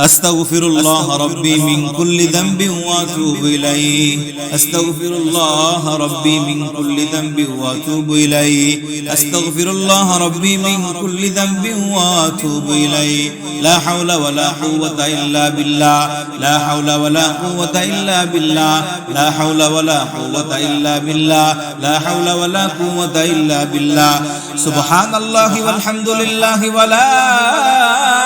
أستغفر الله ربي من كل ذنب وأتوب إليه أستغفر الله ربي من كل ذنب وأتوب إليه أستغفر الله ربي من كل ذنب وأتوب إليه لا حول ولا قوة إلا بالله لا حول ولا قوة إلا بالله لا حول ولا قوة إلا بالله لا حول ولا قوة إلا بالله سبحان الله والحمد لله ولا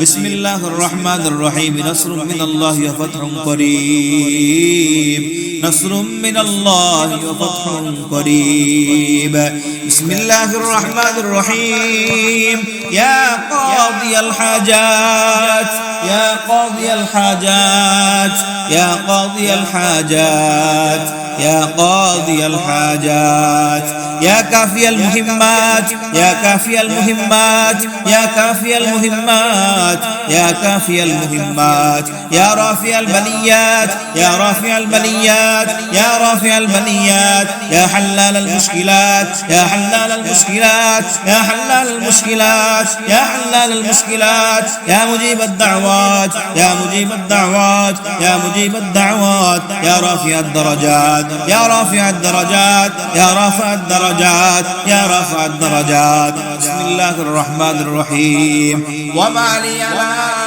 بسم الله الرحمن الرحيم. نصر من الله وفتح قريب. نصر من الله وفتح قريب. بسم الله الرحمن الرحيم. يا قاضي الحاجات يا قاضي الحاجات يا قاضي الحاجات. يا قاضي الحاجات يا كافي المهمات يا كافي المهمات يا كافي المهمات يا كافي المهمات يا رافع البليات يا رافع البليات يا رافع البليات يا حلال المشكلات يا حلال المشكلات يا حلال المشكلات يا حلال المشكلات يا مجيب الدعوات يا مجيب الدعوات يا مجيب الدعوات يا رافع الدرجات. يا رافع الدرجات يا رافع الدرجات يا رافع الدرجات. بسم الله الرحمن الرحيم. وما لي لا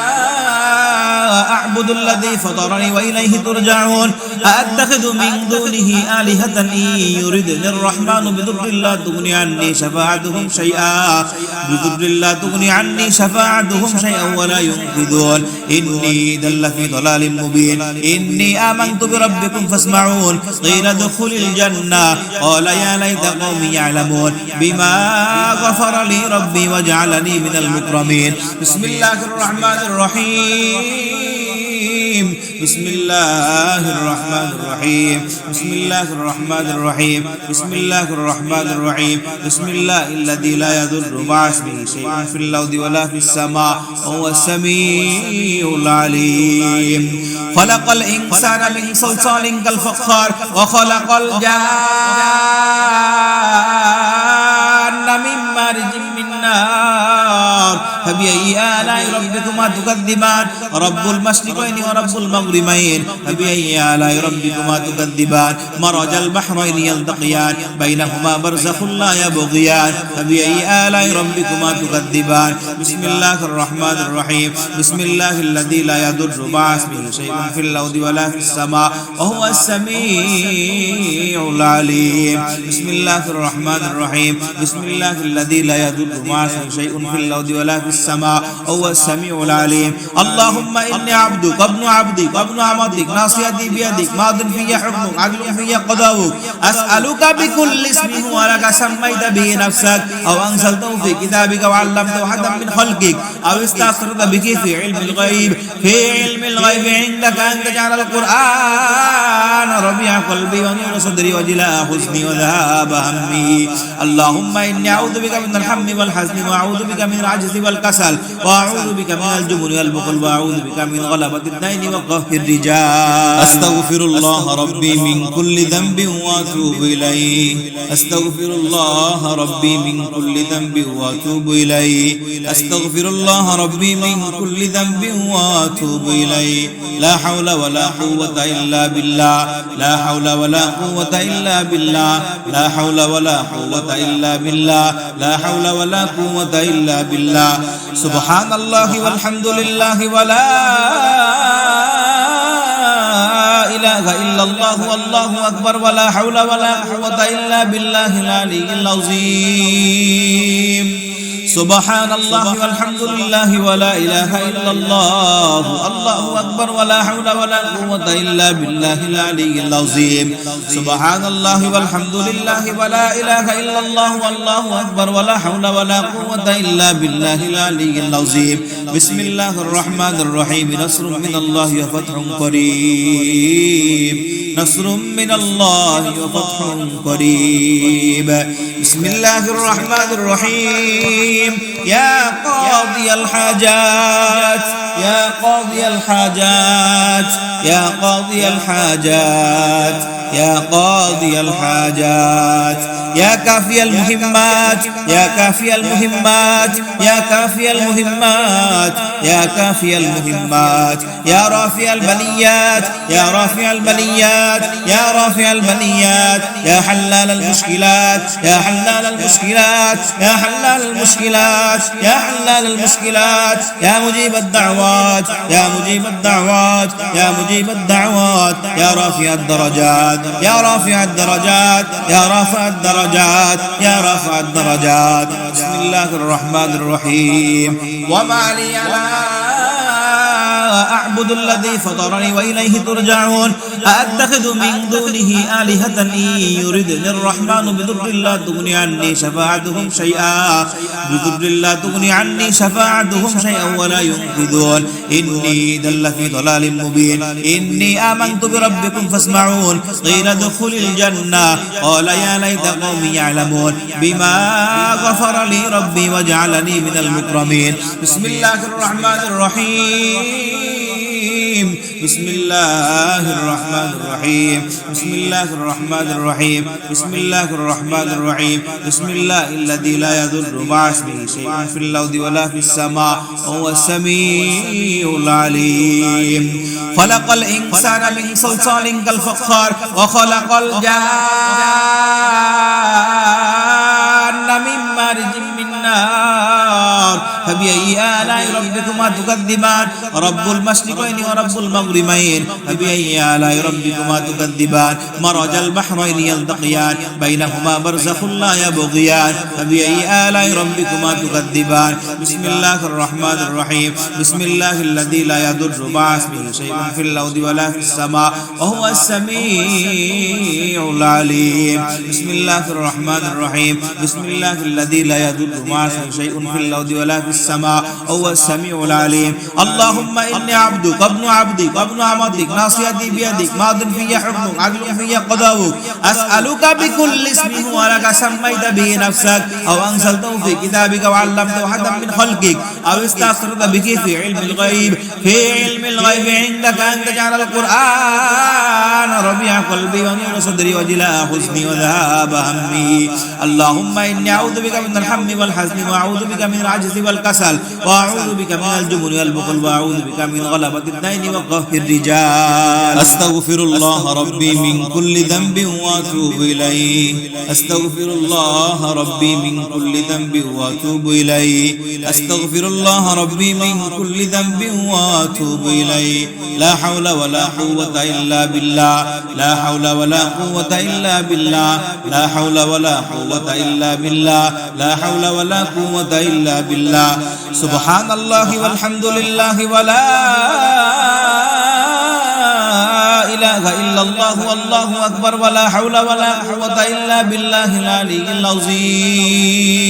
أعبد الذي فطرني وإليه ترجعون أأتخذ من دونه آلهة إن يردني الرحمن بضر لا تغني عني شفاعتهم شيئا بضر لا تغني عني شفاعتهم شيئا ولا ينقذون إني دل في ضلال مبين إني آمنت بربكم فاسمعون قيل ادخل الجنة قال يا ليت قومي يعلمون بما غفر لي ربي وجعلني من المكرمين بسم الله الرحمن الرحيم بسم الله الرحمن الرحيم. بسم الله الرحمن الرحيم. بسم الله الرحمن الرحيم. بسم الله الذي لا يضر مع اسمه شيء في الأرض ولا في السماء. وهو السميع العليم. خلق الإنسان من صلصال كالفخار. وخلق الجان فبأي آلاء ربكما تكذبان رب المشرقين ورب المغربين فبأي آلاء ربكما تكذبان مرج البحرين يلتقيان بينهما برزخ لا يبغيان فبأي آلاء ربكما تكذبان بسم الله الرحمن الرحيم بسم الله الذي لا يضر مع اسمه شيء في الأرض ولا في السماء وهو السميع العليم بسم الله الرحمن الرحيم بسم الله الذي لا يضر مع اسمه شيء في الأرض ولا في السماء هو السميع العليم. اللهم إني عبدك وابن عبدك وابن عمتك ناصيتي بيدك ماض في حكمك عدل في قضاؤك. أسألك بكل اسم هو لك سميت به نفسك أو أنزلته في كتابك وعلمته حدا من خلقك أو استأثرت به في علم الغيب. في علم الغيب عندك أن تجعل القرآن ربيع قلبي ونور صدري وجلاء حزني وذهاب همي. اللهم إني أعوذ بك من الهم والحزن وأعوذ بك من العجز والكسل وأعوذ بك من الجبن والبخل وأعوذ بك من غلبة الدين وقهر الرجال. أستغفر الله ربي من كل ذنب وأتوب إليه. أستغفر الله ربي من كل ذنب وأتوب إليه. أستغفر الله ربي من كل ذنب وأتوب إليه. لا حول ولا قوة إلا بالله. لا حول ولا قوة إلا بالله لا حول ولا قوة إلا بالله لا حول ولا قوة إلا بالله سبحان الله والحمد لله ولا إله إلا الله والله أكبر ولا حول ولا قوة إلا بالله العلي العظيم سبحان الله والحمد لله ولا إله إلا الله الله أكبر ولا حول ولا قوة إلا بالله العلي العظيم. سبحان الله والحمد لله ولا إله إلا الله والله أكبر ولا حول ولا قوة إلا بالله العلي العظيم. بسم الله الرحمن الرحيم. نصر من الله وفتح قريب. نصر من الله وفتح قريب. بسم الله الرحمن الرحيم. يا قاضي الحاجات يا قاضي الحاجات يا قاضي الحاجات يا قاضي الحاجات يا كافي المهمات يا كافي المهمات يا كافي المهمات يا كافي المهمات يا رافع البليات يا رافع البليات يا رافع البليات يا حلال المشكلات يا حلال المشكلات يا حلال المشكلات يا حلال المشكلات يا مجيب الدعوات يا مجيب الدعوات يا مجيب الدعوات يا رافع الدرجات يا رافع الدرجات يا رافع الدرجات يا رافع الدرجات. بسم الله الرحمن الرحيم. وما لي لا أعبد الذي فطرني وإليه ترجعون أأتخذ من دونه آلهة إن يردني الرحمن بضر لا تغني عني شفاعتهم شيئا بضر لا تغني عني شفاعتهم شيئا ولا ينقذون إني دل في ضلال مبين إني آمنت بربكم فاسمعون قيل ادخل الجنة قال يا ليت قومي يعلمون بما غفر لي ربي وجعلني من المكرمين بسم الله الرحمن الرحيم الرحيم. بسم الله الرحمن الرحيم بسم الله الرحمن الرحيم بسم الله الرحمن الرحيم بسم الله الذي لا يضر مع اسمه شيء في الأرض ولا في السماء وهو السميع العليم خلق الإنسان من صلصال كالفخار وخلق الجان فبأي آلاء ربكما تكذبان رب المشرقين ورب المغربين فبأي آلاء ربكما تكذبان مرج البحرين يلتقيان بينهما برزخ لا يبغيان فبأي آلاء ربكما تكذبان بسم الله الرحمن الرحيم بسم الله الذي لا يضر مع اسمه شيء في الأرض ولا في السماء وهو السميع العليم بسم الله الرحمن الرحيم بسم الله الذي لا يضر مع اسمه شيء في الأرض ولا في السماء هو السميع العليم. اللهم إني عبدك وابن عبدك وابن عمدك ناصيتي بيدك ماض في حكمك عدل في قضاؤك. أسألك بكل اسم هو لك سميت به نفسك أو أنزلته في كتابك وعلمته حدا من خلقك أو استأثرت به في علم الغيب. في علم الغيب عندك أن تجعل القرآن ربيع قلبي ونور صدري وجلاء حزني وذهاب همي. اللهم إني أعوذ بك من الهم والحزن وأعوذ بك من العجز والكسل وأعوذ بك من الجبن والبخل وأعوذ بك من غلبة الدين وقهر الرجال. أستغفر الله ربي من كل ذنب. وأتوب إليه. أستغفر الله ربي من كل ذنب وأتوب إليه. أستغفر الله ربي من كل ذنب وأتوب إليه. لا حول ولا قوة إلا بالله. لا حول ولا قوة إلا بالله. لا حول ولا قوة إلا بالله. لا حول ولا قوة إلا بالله. سبحان الله والحمد لله ولا إله إلا الله والله أكبر ولا حول ولا قوة إلا بالله العلي العظيم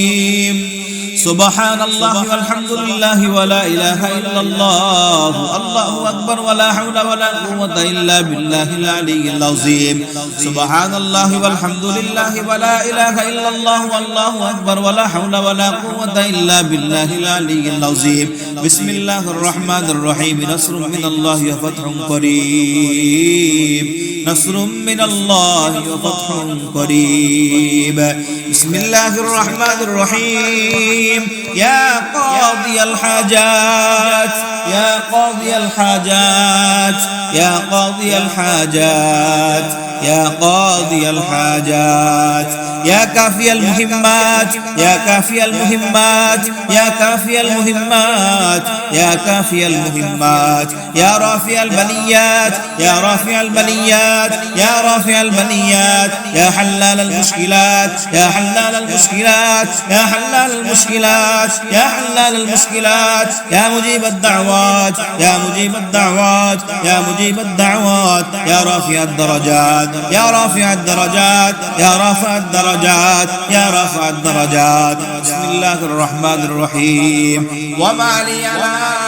سبحان الله والحمد لله ولا إله إلا الله. الله أكبر ولا حول ولا قوة إلا بالله العلي العظيم. سبحان الله والحمد لله ولا إله إلا الله والله أكبر ولا حول ولا قوة إلا بالله العلي العظيم. بسم الله الرحمن الرحيم. نصر من الله وفتح قريب. نصر من الله وفتح قريب. بسم الله الرحمن الرحيم. يا قاضي الحاجات يا قاضي الحاجات يا قاضي الحاجات. يا قاضي الحاجات يا كافي المهمات يا كافي المهمات يا كافي المهمات يا كافي المهمات يا رافع البليات يا رافع البليات يا رافع البليات يا حلال المشكلات يا حلال المشكلات يا حلال المشكلات يا حلال المشكلات يا مجيب الدعوات يا مجيب الدعوات يا مجيب الدعوات يا رافع الدرجات. يا رافع الدرجات يا رافع الدرجات يا رفع الدرجات. بسم الله الرحمن الرحيم. وما لي لا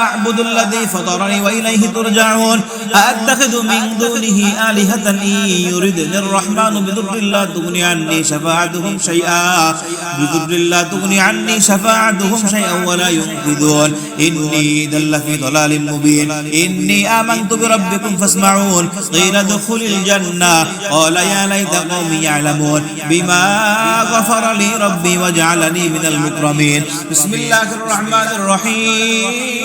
أعبد الذي فطرني وإليه ترجعون أأتخذ من دونه آلهة إن يردني الرحمن بضر لا تغني عني شفاعتهم شيئا بضر لا تغني عني شفاعتهم شيئا ولا ينقذون إني دل في ضلال مبين إني آمنت بربكم فاسمعون قيل ادخل الجنة قال يا ليت قومي يعلمون بما غفر لي ربي وجعلني من المكرمين بسم الله الرحمن الرحيم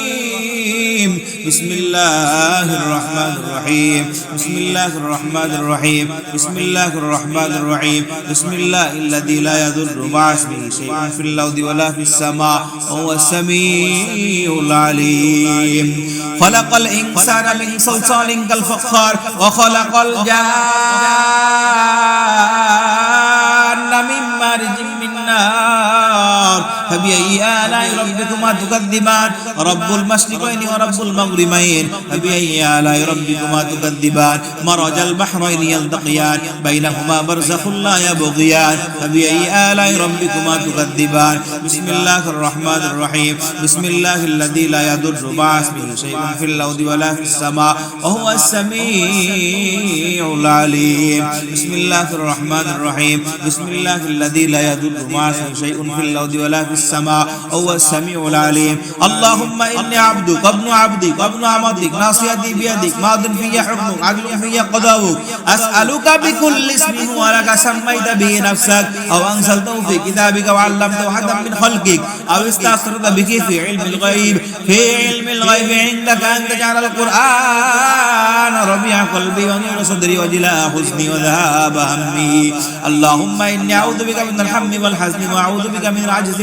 بسم الله الرحمن الرحيم. بسم الله الرحمن الرحيم بسم الله الرحمن الرحيم بسم الله الذي لا يضر مع اسمه شيء في الأرض ولا في السماء وهو السميع العليم خلق الإنسان من صلصال كالفخار وخلق الجان من مارج من نار فبأي آلاء ربكما تكذبان رب المشرقين ورب المغربين فبأي آلاء ربكما تكذبان مرج البحرين يلتقيان بينهما برزخ لا يبغيان فبأي آلاء ربكما تكذبان بسم الله الرحمن الرحيم بسم الله الذي لا يضر مع اسمه شيء في الأرض ولا في السماء وهو السميع العليم بسم الله الرحمن الرحيم بسم الله الذي لا يضر مع اسمه شيء في الأرض ولا في السماء وهو السميع العليم اللهم إني عبدك وابن عبدك وابن عمدك ناصيتي بيدك ماض في حكمك عدل في قضاؤك أسألك بكل اسم هو لك سميت به نفسك أو أنزلته في كتابك وعلمته حدا من خلقك أو استأثرت به في علم الغيب في علم الغيب عندك أن تجعل القرآن ربيع قلبي ونور صدري وجلاء حزني وذهاب همي اللهم إني أعوذ بك من الهم والحزن وأعوذ بك من العجز